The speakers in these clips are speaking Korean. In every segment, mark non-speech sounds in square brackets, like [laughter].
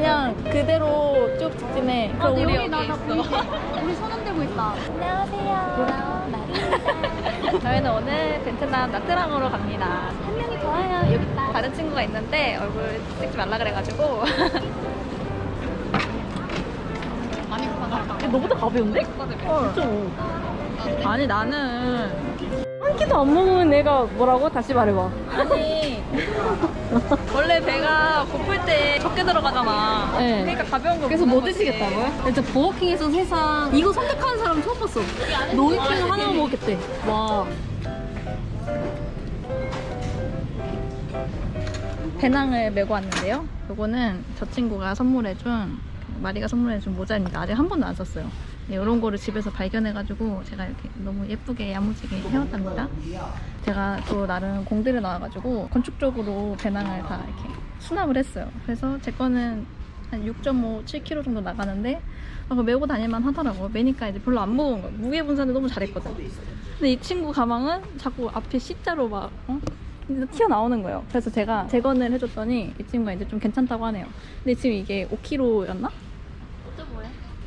그냥 그대로 쭉 직진해. 그럼 우리 여기 있어. 우리 손 흔들고 있다. 안녕하세요. 저희는 오늘 베트남 나트랑으로 갑니다. 한 명이 더 와요. 여기 있다. 다른 친구가 있는데 얼굴 찍지 말라 그래가지고. 많이 급하다. 너보다 가벼운데? 진짜. 아니 나는 한 끼도 안 먹으면 내가 뭐라고? 다시 말해봐. 아니 [laughs] 원래 배가 고플 때 적게 들어가잖아. 네. 그러니까 가벼운 거. 그래서 뭐 거지. 드시겠다고요? 진짜 버거킹에서 세상 이거 선택하는 사람 처음 봤어. 노이킹 하나 먹겠대. 와. 배낭을 메고 왔는데요. 요거는 저 친구가 선물해준 마리가 선물해준 모자입니다. 아직 한 번도 안 썼어요. 네, 이런 거를 집에서 발견해가지고 제가 이렇게 너무 예쁘게 야무지게 해왔답니다. 제가 또 나름 공대를 나와가지고 건축적으로 배낭을 다 이렇게 수납을 했어요. 그래서 제 거는 한 6.5, 7kg 정도 나가는데 아, 그거 메고 다닐만 하더라고요. 메니까 이제 별로 안 무거운 거예요. 무게 분산을 너무 잘했거든. 근데 이 친구 가방은 자꾸 앞에 C자로 막 어? 튀어나오는 거예요. 그래서 제가 재건을 해줬더니 이 친구가 이제 좀 괜찮다고 하네요. 근데 지금 이게 5kg였나?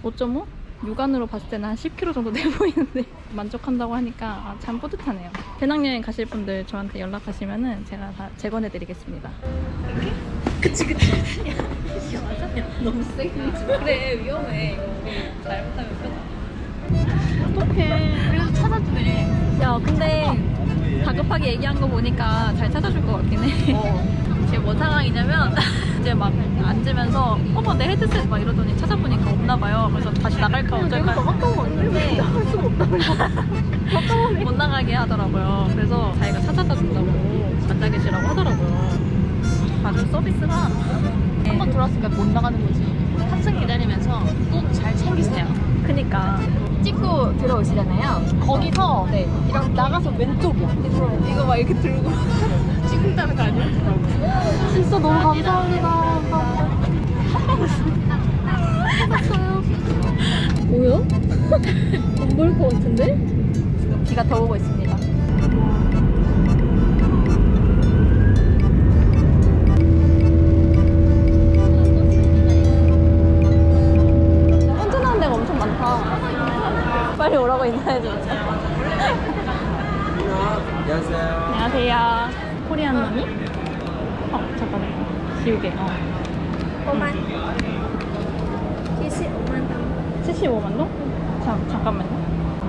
5.5? 육안으로 봤을 때는 한 10kg 정도 돼 보이는데 [laughs] 만족한다고 하니까 아, 참 뿌듯하네요. 배낭여행 가실 분들 저한테 연락하시면 은 제가 다 재건해드리겠습니다. 그치 그치. [laughs] 야, 이거 맞아? 야, 너무 세게. 그래 위험해. 이거 잘못하면 끝나. 어떡해. 그래도 찾아주네. 야 근데 다급하게 얘기한 거 보니까 잘 찾아줄 것 같긴 해. 지금 뭔 상황이냐면 [laughs] 이제 막 앉으면서 어머 내 헤드셋 막 이러더니 찾아보니까 없나 봐요. 그래서 다시 나갈까 어쩔까 했는데 못 나가게 하더라고요. 그래서 자기가 찾아다 준다고 앉아 계시라고 하더라고요. 봐준 서비스가 네. 한번 들어왔으니까 못 나가는 거지. 탑승 기다리면서 또잘 챙기세요. 그니까 찍고 들어오시잖아요. 거기서 네, 이렇게 나가서 왼쪽이야. 이거 막 이렇게 들고 [laughs] 찍는다는 거 아니야? 진짜 너무 감사합니다. 뭐야? 안 보일 것 같은데? 비가 더 오고 있습니다. 많다. 빨리 오라고 인사해줘. 안녕하세요. 안녕하세요. 코리안 머니? 어, 잠깐만. 지우개. 어. 5만 75만 동 75만 동? 잠, 잠깐만요.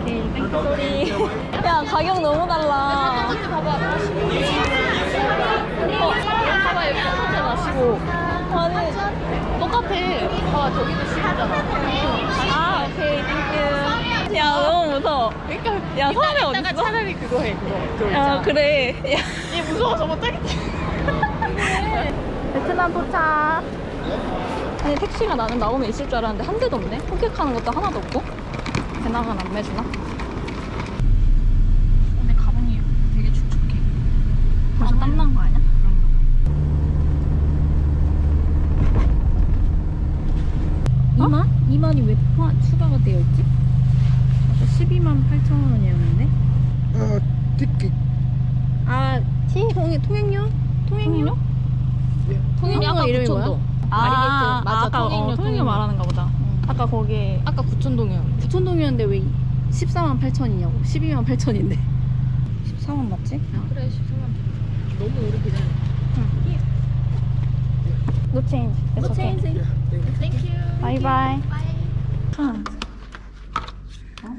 오케이, 땡큐 소리. [laughs] 야, 가격 너무 달라. 언니 봐봐. 어, 봐봐, 여기 똑같잖아, 15. 아니, 똑같아. 봐봐, 저기도 15잖아. 아, 오케이, 땡큐. 야, 너무 무서워. 그러니까 야, 섬에 이따가 어딨어? 차라리 그거 해, 그거. 그거 야, 있잖아. 그래. 야. 얘 무서워서 못 타겠지. 베트남 도착. 아니, 택시가 나는 나오면 있을 줄 알았는데 한 대도 없네. 폭격하는 것도 하나도 없고. 배낭은 안 매주나? 근데 가방이 되게 축축해. 벌써 땀난 거 아니야? 어? 2만? 2만이 왜 포함, 추가가 되어 있지? 아까 12만 8천 원이었는데? 어, 티켓. 아, 티? 통행, 통행료? 통행료? 통행료 아까 이름이 9천 뭐야? 동. 아, 마리게트. 맞아, 아까 통행료, 통행료, 통행료. 말하는 가 보다. 아까 거기 아까 9천 동이었는데. 9천 동이었는데 왜 14만 8천이냐고? 12만 8천인데. 14만 [laughs] 맞지? 그래, 13만. 너무 오래 기다려. No change. It's okay. 땡큐. Bye bye. 아. 어?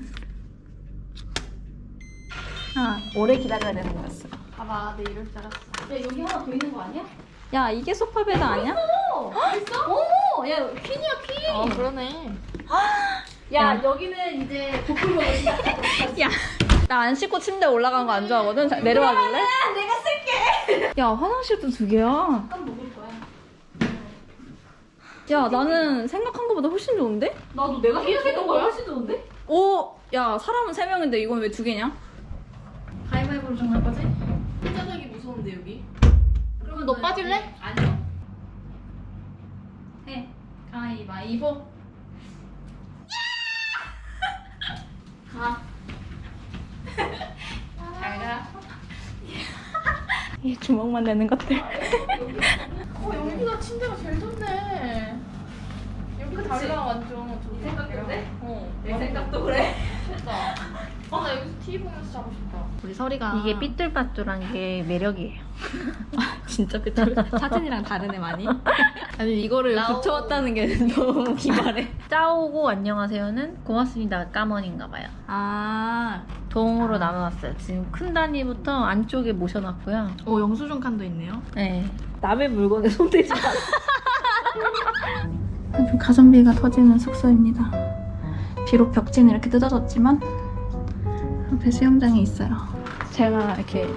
아, 오래 기다려야 되는 거였어. 봐봐, 내 이럴 줄 알았어. 야, 여기 하나 더 있는 거 아니야? 야, 이게 소파 베드 아니야? 있어? 어머! 야, 퀸이야, 퀸! 어, 그러네. 야, 여기는 이제 [laughs] 야, 나안 씻고 침대 올라간 거 안 좋아하거든. 자, 내려와 줄래? 내가 쓸게. [laughs] 야, 화장실도 두 개야. 야, 나는 생각한 것보다 훨씬 좋은데? 나도 내가 생각했던 거야? 훨씬 좋은데? 오, 야, 사람은 세 명인데 이건 왜 두 개냐? 하이마이 브로정 할까지? 혼자 살기 무서운데 여기. 그럼 너 빠질래? 네, 아니요. 해. 가위바위보. 가. [laughs] 잘 가. 이 주먹만 내는 것들. 어 여기가 침대가 제일 좋네. 여기가 그치? 달라 완전. 저기 생각인데? 어. 내 생각도 그래. [laughs] 진짜. 아나 어, 여기서 TV 보면서 자고 싶다. 우리 서리가 이게 삐뚤빠뚤한 게 매력이에요. [laughs] 진짜 삐뚤 사진이랑 다르네 많이. [laughs] 아니 이거를 붙여왔다는 게 [laughs] 너무 기발해. 짜오고 안녕하세요는 고맙습니다 까머니인가 봐요. 아, 동으로 나눠놨어요. 지금 큰 단위부터 안쪽에 모셔놨고요. 오 영수증 칸도 있네요. 네. 남의 물건에 손대지 마. 아주 가성비가 터지는 숙소입니다. 비록 벽지는 이렇게 뜯어졌지만 앞에 수영장이 있어요. 제가 이렇게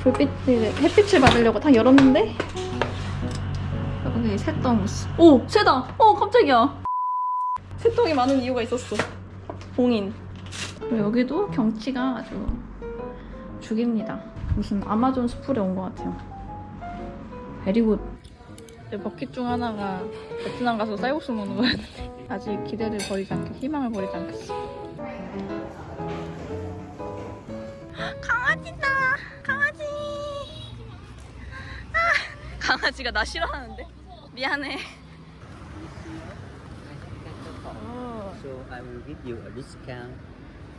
불빛을 햇빛을 받으려고 다 열었는데? 여기 새똥 오 새다! 어 깜짝이야. 새똥이 많은 이유가 있었어. 봉인. 그리고 여기도 경치가 아주 죽입니다. 무슨 아마존 숲풀에 온 것 같아요. 베리굿 제 버킷 중 하나가 베트남 가서 쌀국수 먹는 거였는데 아직 기대를 버리지 않겠 희망을 버리지 않겠어 강아지다 강아지 아, 강아지가 나 싫어하는데 미안해 So I will give you a discount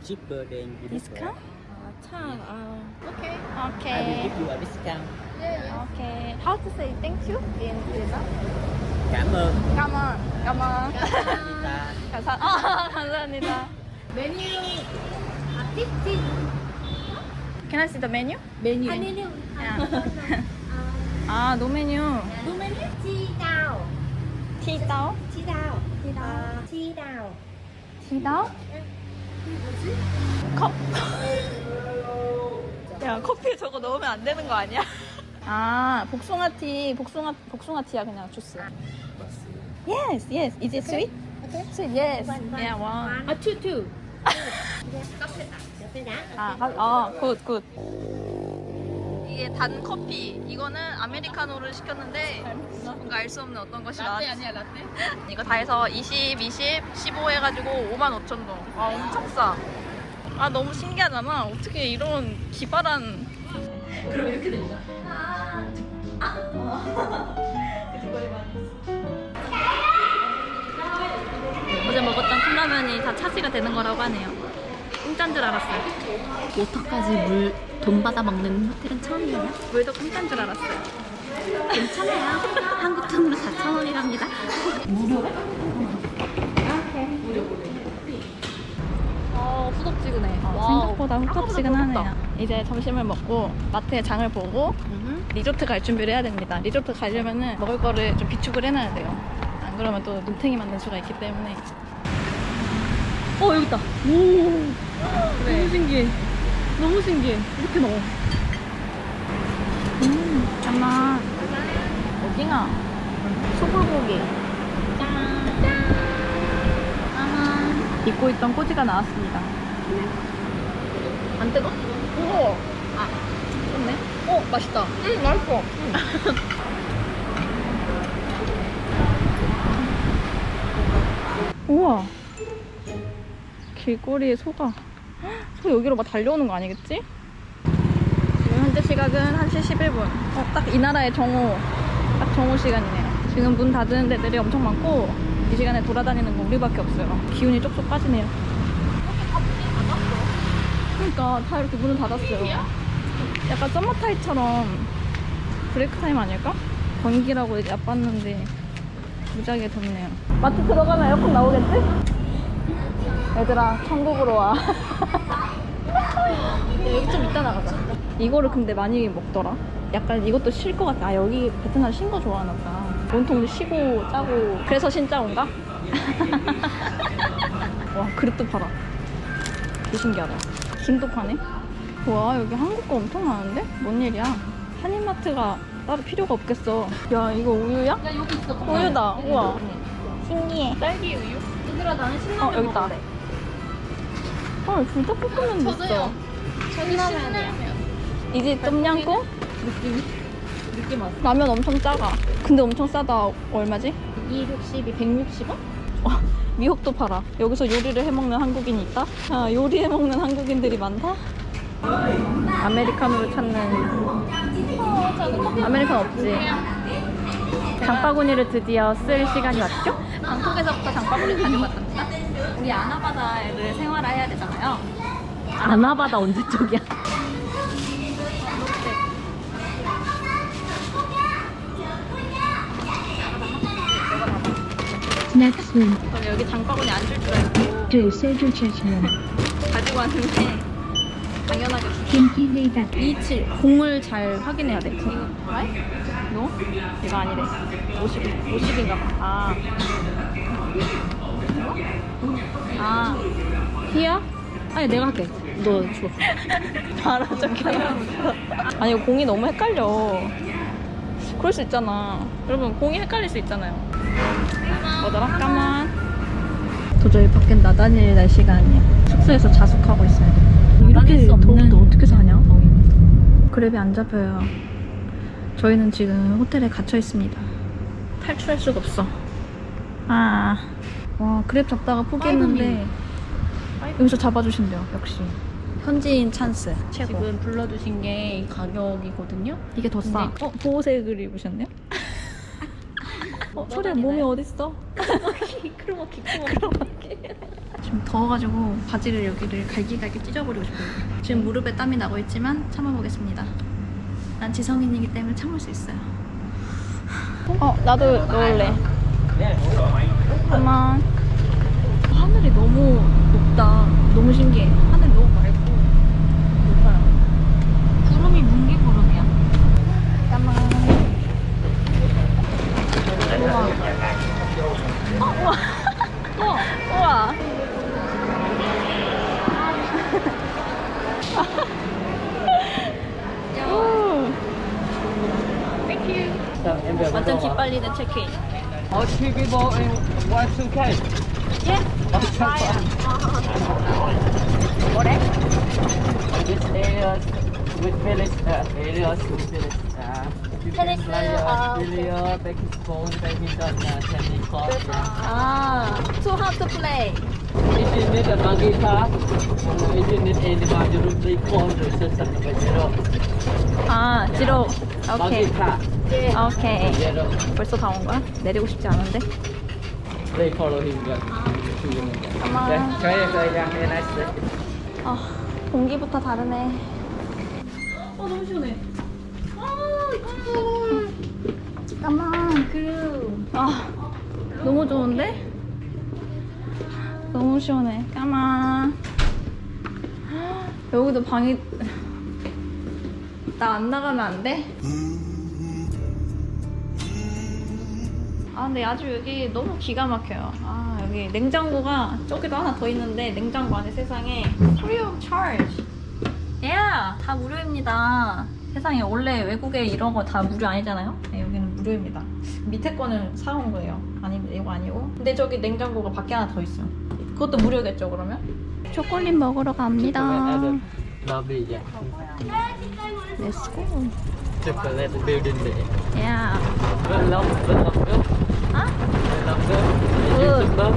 cheaper than you 디스카? 아참 아 오케이 I will 오케이 give you a discount. 오케이 How to say thank you in Vietnam? Cảm ơn. 까만 까만 감사 아, 감사합니다 메뉴 Can I see the menu? 메뉴. Menu. 아, 노 메뉴. Chi đào. 티다오? Chi đào. Ờ, Chi đào. 티다오? 컵. 야, 커피에 저거 넣으면 안 되는 거 아니야? 아, 복숭아 티, 복숭아, 복숭아 티야, 그냥 주스. Yes, yes. Is it sweet? Okay. Sweet, yes. One, one. Yeah, one. 아 투투. Cà phê đá. 아, 아, 굿, 굿. 이게 단 커피. 이거는 아메리카노를 시켰는데 뭔가 알 수 없는 어떤 것이 나왔어. 라떼 아니야, 라떼? [laughs] 이거 다 해서 20, 20, 15 해가지고 5만 5천 동. 아, 엄청 싸. 아, 너무 신기하잖아. 어떻게 이런 기발한. 그럼 이렇게 된다. [laughs] 어제 먹었던 컵라면이 다 차지가 되는 거라고 하네요. 공짜인 줄 알았어요. 오터까지 물 돈 받아 먹는 호텔은 처음이에요. 물도 공짜인 줄 알았어요. 괜찮아요. 한국 돈으로 4천 원이랍니다. 어, 후덥지근해. 와우. 생각보다 후덥지근하네요. 아까보다 이제 점심을 먹고 마트에 장을 보고 리조트 갈 준비를 해야 됩니다. 리조트 가려면은 먹을 거를 좀 비축을 해놔야 돼요. 안 그러면 또 눈탱이 맞는 수가 있기 때문에. 어, 여기 있다. 오. 너무 신기해. 너무 신기해. 이렇게 넣어. 음, 잠깐만. 오징어. 소불고기. 잊고 있던 꼬지가 나왔습니다. 안 뜨거? 우와. 아, 좋네. 어, 맛있다. 응, 맛있어. [laughs] 우와. 길거리에 소가. 소 여기로 막 달려오는 거 아니겠지? 지금 현재 시각은 1시 11분. 어, 딱 이 나라의 정오. 딱 정오 시간이네요. 지금 문 닫은 데들이 엄청 많고, 이 시간에 돌아다니는 건 우리밖에 없어요. 기운이 쪽쪽 빠지네요. 그러니까 다 이렇게 문을 닫았어요. 약간 썸머타임처럼 브레이크 타임 아닐까? 건기라고 이제 얕봤는데 무지하게 덥네요. 마트 들어가면 에어컨 나오겠지? 얘들아, 천국으로 와. [laughs] 여기 좀 이따 나가자. 이거를 근데 많이 먹더라. 약간 이것도 쉴 것 같아. 아, 여기 베트남 신 거 좋아하나 보다. 온통 쉬고 짜고. 그래서 신짜 온가? [laughs] 와, 그릇도 팔아. 개 신기하다. 김도 파네? 와, 여기 한국 거 엄청 많은데? 뭔 일이야? 한인마트가 따로 필요가 없겠어. 야, 이거 우유야? 야 여기 있어. 우유다. 우와. 신기해. 딸기 우유? 얘들아 나는 신라면 어, 여기 있다. 먹을래. 헐, 불닭볶음면도 있어. 신라면. 이제 똠양꿍? 느낌 느낌 왔어. 라면 엄청 작아. 근데 엄청 싸다. 얼마지? 260이 160원? 어, 미역도 팔아. 여기서 요리를 해먹는 한국인이 있다? 아, 요리해먹는 한국인들이 많다? 아메리카노를 찾는. 아메리카노 없지. 장바구니를 드디어 쓸 시간이 왔죠? 방콕에서부터 장바구니 가져갔답니다. 우리 아나바다를 생활해야 되잖아요. 아나바다 언제 쪽이야? Next room, 저는 여기 장바구니 안 줄 줄 알고 Seju Church room. 가지고 왔는데 당연하게 Leida. 27 공을 잘 확인해야 돼. 이 너? 이거 아니래. 50 50인가 봐. 아. 아. 히야? 아니 내가 할게. 너 줘. [laughs] 알아줘. 아니 이거 공이 너무 헷갈려. 그럴 수 있잖아. 여러분 공이 헷갈릴 수 있잖아요. 뭐더라? 까만. 도저히 밖엔 나다닐 날씨가 아니야. 숙소에서 자숙하고 있어야 돼. 이렇게 더운데 어떻게 사냐? 그랩이 안 잡혀요. 저희는 지금 호텔에 갇혀 있습니다. 탈출할 수가 없어. 아, 와 그랩 잡다가 포기했는데 여기서 잡아주신대요. 역시 현지인 찬스 최고. 지금 불러주신 게이 가격이거든요. 이게 더 싸. 어 보호색을 입으셨네요? [laughs] 어 [laughs] 소리야 몸이 어딨어? 크로마키 크로마키 크로마키 [laughs] 지금 더워가지고 바지를 여기를 갈기갈기 찢어버리고 싶어요 지금 무릎에 땀이 나고 있지만 참아보겠습니다 난 지성인이기 때문에 참을 수 있어요. 어 나도 넣을래. 잠깐만. 하늘이 너무 높다. 너무 신기해. 하늘 너무 맑고 높아요. 구름이 뭉게 구름이야. 잠깐만. 우와. 어, 우와. 우와. 우와. 오. 완전 기빨리는 체크인. All three people in one suitcase. This area with village uh, areas with village. Uh, you can fly your Australia, Pakistan, badminton, uh, tennis court. Yeah. 아, so how to play? If you need a monkey car, uh, if you need anyone, you will be called to system number zero. 아, 지로. Monkey 오케이. car, 오케이. 벌써 다 온 거야? 내리고 싶지 않은데. They follow him. Yeah. Yeah, very nice. day. 아, 공기부터 다르네. 어 너무 시원해. 잠깐만. 그. 아, 너무 좋은데? 너무 시원해. 까만. 여기도 방이. 나 안 나가면 안 돼? 아, 근데 아주 여기 너무 기가 막혀요. 아, 여기 냉장고가 저기도 하나 더 있는데 냉장고 안에 세상에 free of charge. yeah, 다 무료입니다. 세상에 원래 외국에 이런 거 다 무료 아니잖아요? 네, 여기는 무료입니다. 밑에 거는 사온 거예요. 아닙니다. 이거 아니고. 근데 저기 냉장고가 밖에 하나 더 있어요. 그것도 무료겠죠, 그러면? 초콜릿 먹으러 갑니다. Lovely, yeah. Let's go. Chocolate building there. Yeah. Long, Vâng Long Nước. Hả? Vâng Long Nước. Ừ. YouTuber.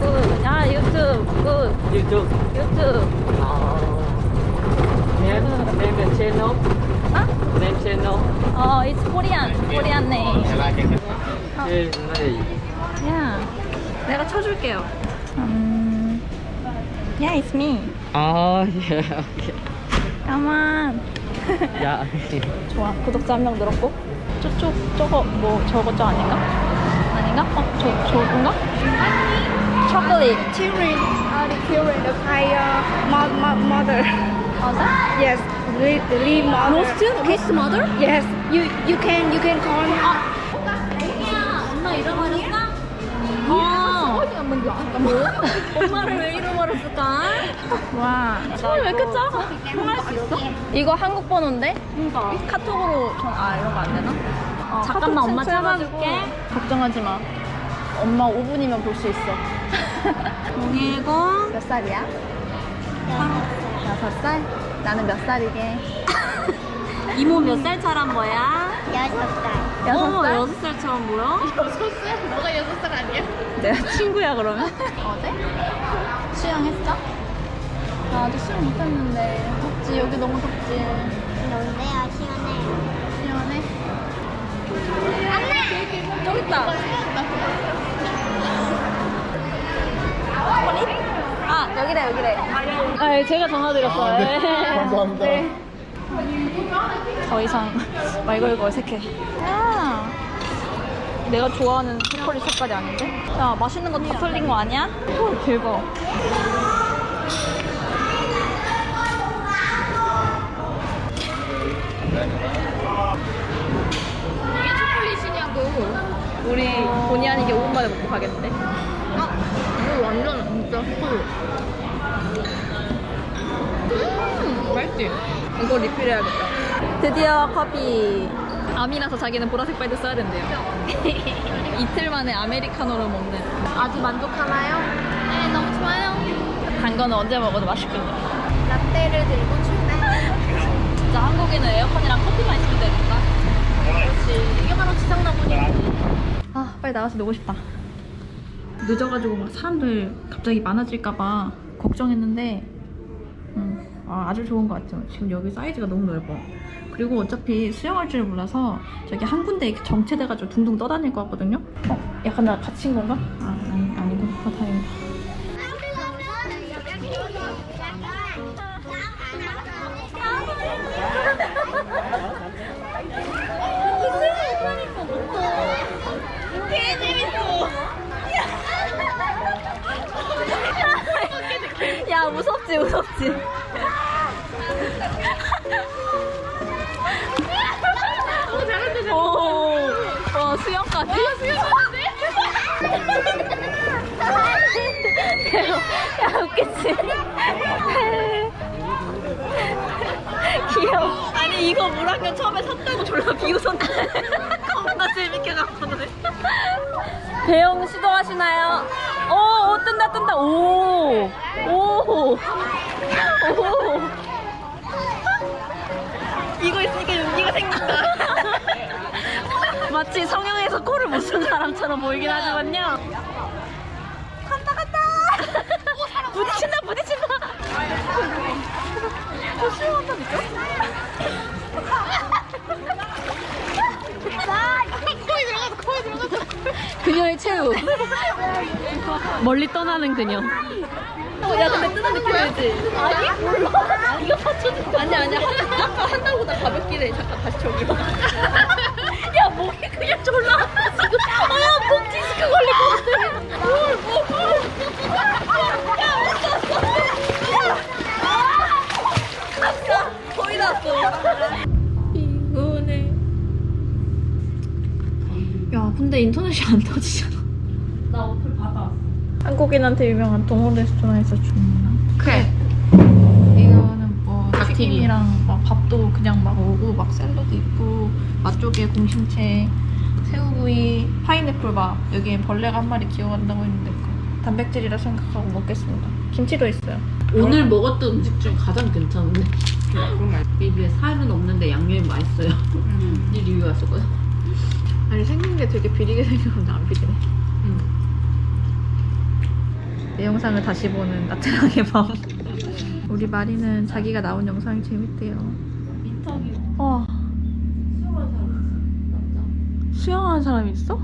Good. 아, 유튜브. Good. YouTube. 유튜브. Oh. Name, name and channel. 아? Name channel. 어, it's Korean. Korean name. Hey. Yeah. 내가 쳐줄게요. 음. Yeah, it's me. Oh, yeah. Okay. On. Yeah. 좋아. 구독자 한 명 늘었고. 저쪽, 저거, 뭐, 저거 저 아닌가? 아닌가? 어, 저, 저건가? 초콜릿. children are the children of higher mo- mo- mother. 맞아? Yes, the the mother. 로스트? 로스트 마더? Yes, you you can you can call. 엄 엄마를 왜 잃어버렸을까? 와. 손이 왜 이렇게 작아? 통할 수 있어? 이거 한국 번호인데? 그러니까. 카톡으로 전, 아, 이런 거 안 되나? 어, 잠깐만, 엄마 찾아줄게. 걱정하지 마. 엄마 5분이면 볼 수 있어. [laughs] 010몇 살이야? 여섯 살? 나는 몇 살이게? [laughs] 이모 몇 살 차란 거야? 여섯 살. 여섯 살? 어, 여섯 살처럼 보여? 여섯 살? 뭐가 여섯 살 아니야? 내가 친구야 그러면? 어제? 수영했어? 나 아직 수영 못했는데 덥지 여기 너무 덥지 뭔데요? 시원해요. 시원해? 엄마! 저기 있다 아 여기래 여기래 아, 아 제가 전화드렸어요 아, 네. 감사합니다. 네. 더 이상 [laughs] 말 걸고 어색해. 아, 내가 좋아하는 초콜릿 색깔이 아닌데? 야, 맛있는 거 다 털린 거 아니야? 오, 대박. 이게. 우리 본의 아니게 5분 만에 먹고 가겠는데? 아, 이거 완전 진짜 꿀. 음, 맛있지? 이거 리필해야겠다. 드디어 커피. 암이 나서 자기는 보라색 빨대 써야 된대요. [laughs] 이틀 만에 아메리카노를 먹는. 아주 만족하나요? 네, 너무 좋아요. 단 거는 언제 먹어도 맛있군요. 라떼를 들고 출발. 진짜 한국에는 에어컨이랑 커피만 있으면 되니까. 그렇지. 이게 바로 지상나무니까. 아, 빨리 나가서 놀고 싶다. 늦어가지고 막 사람들 갑자기 많아질까봐 걱정했는데, 음, 아, 아주 좋은 것 같아요. 지금 여기 사이즈가 너무 넓어. 그리고 어차피 수영할 줄 몰라서 저기 한 군데 이렇게 정체돼가지고 둥둥 떠다닐 것 같거든요? 어? 약간 나 갇힌 건가? 아, 아니, 아니고. 어, 다행이다. 야, 무섭지, 무섭지. 오, 와, 수영까지? 와, 수영하는데? [laughs] 야, 웃겠지? [laughs] 귀여워. 아니, 이거 물안경 처음에 샀다고 졸라 비웃었는데. [laughs] 겁나 재밌게 갔거든. 배영 시도하시나요? 오, 오, 뜬다, 뜬다. 오, 오, 오. 이거 있으니까 용기가 생긴다. 마치 성형에서 코를 못 쓴 사람처럼 보이긴 하지만요. 간다 간다. 부딪힌다 부딪힌다. 어 수영한다니까? 그녀의 최후. 멀리 떠나는 그녀. 어, 야 근데 뜨는 느낌 들지? 아니 몰라. 이거 받쳐줄 아니 아니야 한, 아까 한 달보다 가볍긴 해. 잠깐 다시 저기로. 야 목이 그냥 졸라 지금. 목 디스크 걸릴 것 같아. 뭘 뭐. 야 근데 인터넷이 안 터지잖아. 한국인한테 유명한 동원 레스토랑에서 주문한 크랩. 이거는 뭐 튀김이랑 막 밥도 그냥 막 오고 막 샐러드 있고 맛조개 공심채 새우구이 파인애플 밥 여기에 벌레가 한 마리 기어간다고 했는데 그 단백질이라 생각하고 먹겠습니다. 김치도 있어요. 오늘 먹었던 음식 중 가장 괜찮은데. 비비에 살은 없는데 양념이 맛있어요. 이 리뷰 왔었거든. 아니 생긴 게 되게 비리게 생겼는데 안 비리네. 내 영상을 다시 보는 나트랑의 밤. 우리 마리는 자기가 나온 영상이 재밌대요. 인터뷰. 와. 수영하는 사람이 있어?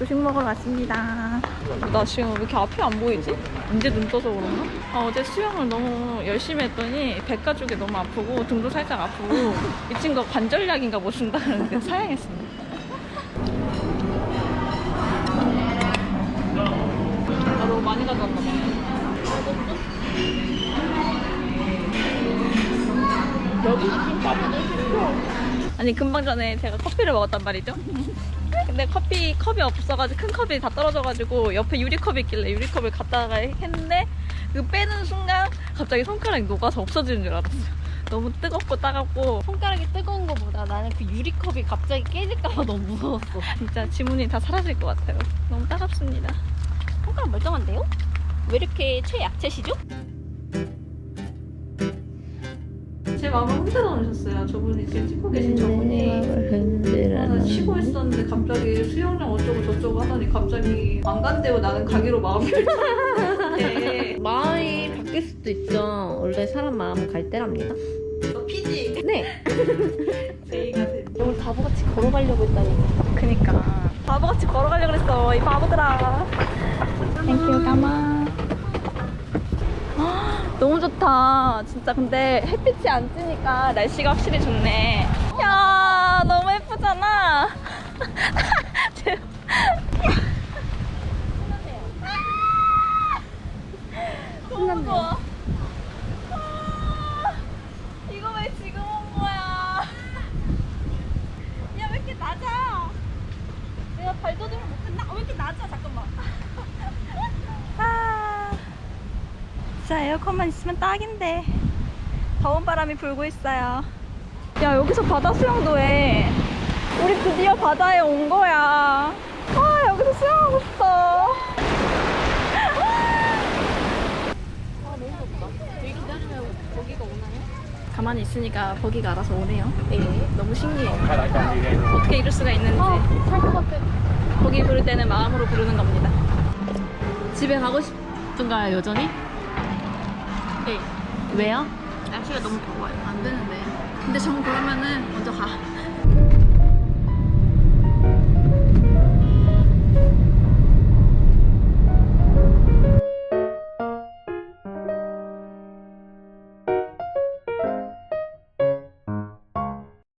조식 먹으러 왔습니다. 나 지금 왜 이렇게 앞이 안 보이지? 언제 눈 떠서 그런가? 아, 어제 수영을 너무 열심히 했더니 배가 쪽이 너무 아프고 등도 살짝 아프고 이 친구가 관절약인가 뭐 준다는데 사양했습니다. 아니 금방 전에 제가 커피를 먹었단 말이죠. 근데 커피 컵이 없어가지고 큰 컵이 다 떨어져가지고 옆에 유리컵이 있길래 유리컵을 갖다가 했는데 그 빼는 순간 갑자기 손가락이 녹아서 없어지는 줄 알았어요. 너무 뜨겁고 따갑고 손가락이 뜨거운 거보다 나는 그 유리컵이 갑자기 깨질까봐 너무 무서웠어. 진짜 지문이 다 사라질 것 같아요. 너무 따갑습니다. 손가락 멀쩡한데요? 왜 이렇게 최약체시죠? 제 마음을 흔들어 놓으셨어요. 저분이 지금 찍고 계신 저분이 아, 나 쉬고 있었는데 갑자기 수영장 어쩌고 저쩌고 하더니 갑자기 안 간대요. 나는 가기로 마음 결정했는데 [laughs] 마음이 바뀔 수도 있죠. 원래 사람 마음은 갈 때랍니다. 피지 네. [laughs] 제이가 돼. 오늘 바보같이 걸어가려고 했다니. 그니까 바보같이 걸어가려고 그랬어 이 바보들아 땡큐 까마 너무 좋다. 진짜 근데 햇빛이 안 찌니까 날씨가 확실히 좋네. 야, 너무 예쁘잖아. 제- 너무 좋아. 아, 이거 왜 지금 온 거야? 야, 왜 이렇게 낮아? 내가 발도둑을 못했나? 어, 왜 이렇게 낮아? 잠깐만. 아. 진짜 에어컨만 있으면 딱인데 더운 바람이 불고 있어요 야 여기서 바다 수영도 해 우리 드디어 바다에 온 거야 아 여기서 수영하고 싶어 가만히 있으니까 버기가 알아서 오네요. 네. 너무 신기해. 어떻게 이럴 수가 있는지. 살것 같아. 버기 부를 때는 마음으로 부르는 겁니다. 집에 가고 싶은가요, 여전히? 네. 왜요? 날씨가 너무 더워요. 안 되는데. 근데 정 그러면은 먼저 가.